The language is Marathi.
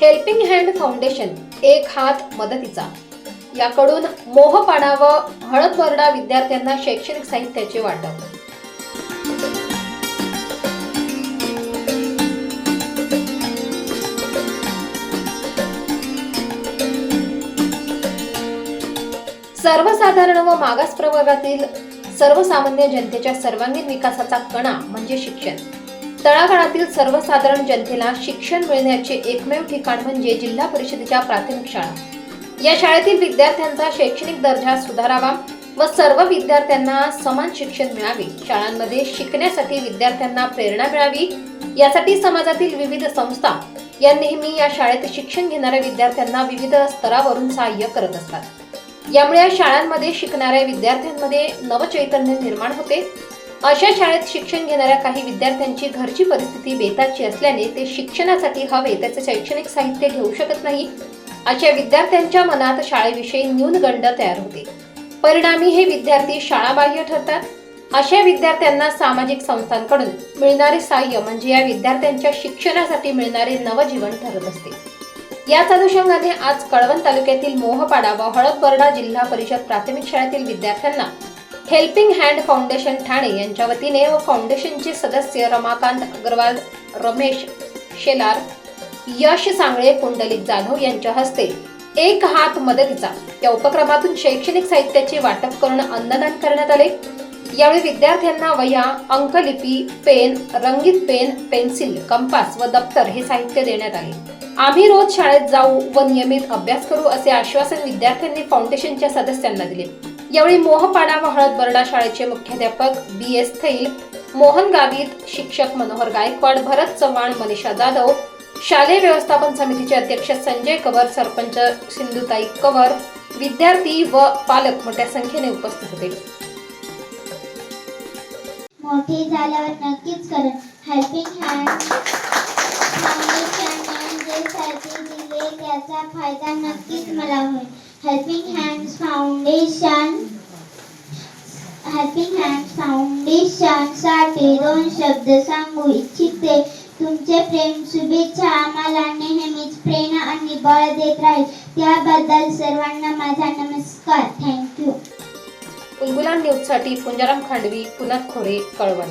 हेल्पिंग हँड फाउंडेशन एक हात मदतीचा. याकडून मोहपाडा व हळदबर्डा विद्यार्थ्यांना शैक्षणिक साहित्याचे वाटप. सर्वसाधारण व मागास प्रवर्गातील सर्वसामान्य जनतेच्या सर्वांगीण विकासाचा कणा म्हणजे शिक्षण. तळागाळातील सर्वसाधारण जनतेला शिक्षण मिळण्याचे एकमेव ठिकाण म्हणजे जिल्हा परिषदेच्या प्राथमिक शाळा. या शाळेतील विद्यार्थ्यांचा शैक्षणिक दर्जा सुधारावा व सर्व विद्यार्थ्यांना समान शिक्षण मिळावे. शाळांमध्ये शिकण्यासाठी विद्यार्थ्यांना प्रेरणा मिळावी यासाठी समाजातील विविध संस्था या नेहमी या शाळेत शिक्षण घेणाऱ्या विद्यार्थ्यांना विविध स्तरावरून सहाय्य करत असतात. यामुळे या शाळांमध्ये शिकणाऱ्या विद्यार्थ्यांमध्ये नवचैतन्य निर्माण होते अशा शाळेत शिक्षण घेणाऱ्या काही विद्यार्थ्यांची घरची परिस्थिती बेताची असल्याने ते शिक्षणासाठी हवे त्याचे शैक्षणिक साहित्य घेऊ शकत नाही. अशा विद्यार्थ्यांच्या मनात शाळेविषयी न्यूनगंड तयार होते. परिणामी हे विद्यार्थी शाळाबाह्य ठरतात. अशा विद्यार्थ्यांना सामाजिक संस्थांकडून मिळणारे सहाय्य म्हणजे या विद्यार्थ्यांच्या शिक्षणासाठी मिळणारे नवजीवन ठरत असते. याच अनुषंगाने आज कळवण तालुक्यातील मोहपाडा व हळदबर्डा जिल्हा परिषद प्राथमिक शाळेतील विद्यार्थ्यांना हेल्पिंग हँड फाउंडेशन ठाणे यांच्या वतीने व फाउंडेशनचे सदस्य रमाकांत अग्रवाल रमेश शेलार यश सांगळे पुंडलिक जाधव यांच्या हस्ते एक हात मदतीचा या उपक्रमातून शैक्षणिक साहित्याचे वाटप करून अन्नदान करण्यात आले. यावेळी विद्यार्थ्यांना वह्या अंकलिपी पेन रंगीत पेन पेन्सिल कंपास व दप्तर हे साहित्य देण्यात आले. आम्ही रोज शाळेत जाऊ व नियमित अभ्यास करू असे आश्वासन विद्यार्थ्यांनी फाउंडेशनच्या सदस्यांना दिले. यावेळी मोहपाडा व हळदबर्डा शाळेचे मुख्याध्यापक बी एस थैल मोहन गावित शिक्षक मनोहर गायकवाड भरत चव्हाण मनीषा जाधव शालेय व्यवस्थापन समितीचे अध्यक्ष संजय कवर सरपंच सिंधुताई कवर विद्यार्थी व पालक मोठ्या संख्येने उपस्थित होते. मोठे झाल्यावर नक्कीच करेन. हेल्पिंग हँड फाउंडेशनने जे दिले त्याचा फायदा नक्कीच मला होईल. Helping hand foundation helping hand फाउंडेशनसाठी दोन शब्द सांगू इच्छिते. तुमचे प्रेम शुभेच्छा आम्हाला नेहमीच प्रेरणा आणि बळ देत राहील. त्याबद्दल सर्वांना माझा नमस्कार. थँक्यू उंगुलान न्यूजसाठी पुंजाराम खांडवी पुनत खोरे कळवण.